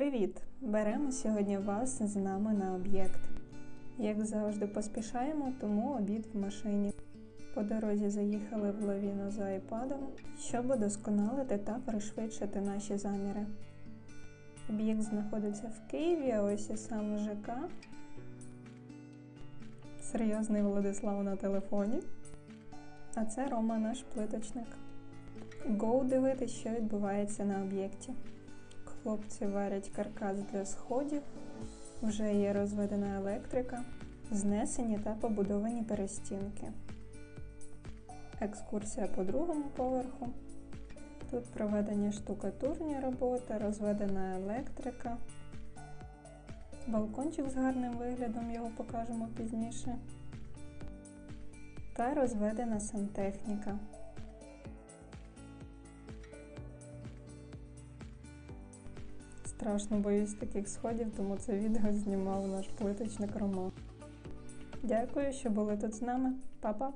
Привіт! Беремо сьогодні вас з нами на об'єкт. Як завжди, поспішаємо, тому обід в машині. По дорозі заїхали в лавіну за айпадом, щоб удосконалити та пришвидшити наші заміри. Об'єкт знаходиться в Києві, а ось і сам ЖК. Серйозний Владислав на телефоні. А це Рома, наш плиточник. Гоу дивитись, що відбувається на об'єкті. Хлопці варять каркас для сходів, вже є розведена електрика, знесені та побудовані перестінки. Екскурсія по другому поверху. Тут проведені штукатурні роботи, розведена електрика. Балкончик з гарним виглядом, його покажемо пізніше. Та розведена сантехніка. Страшно боюсь таких сходів, тому це відео знімав наш плиточник Рома. Дякую, що були тут з нами. Па-па!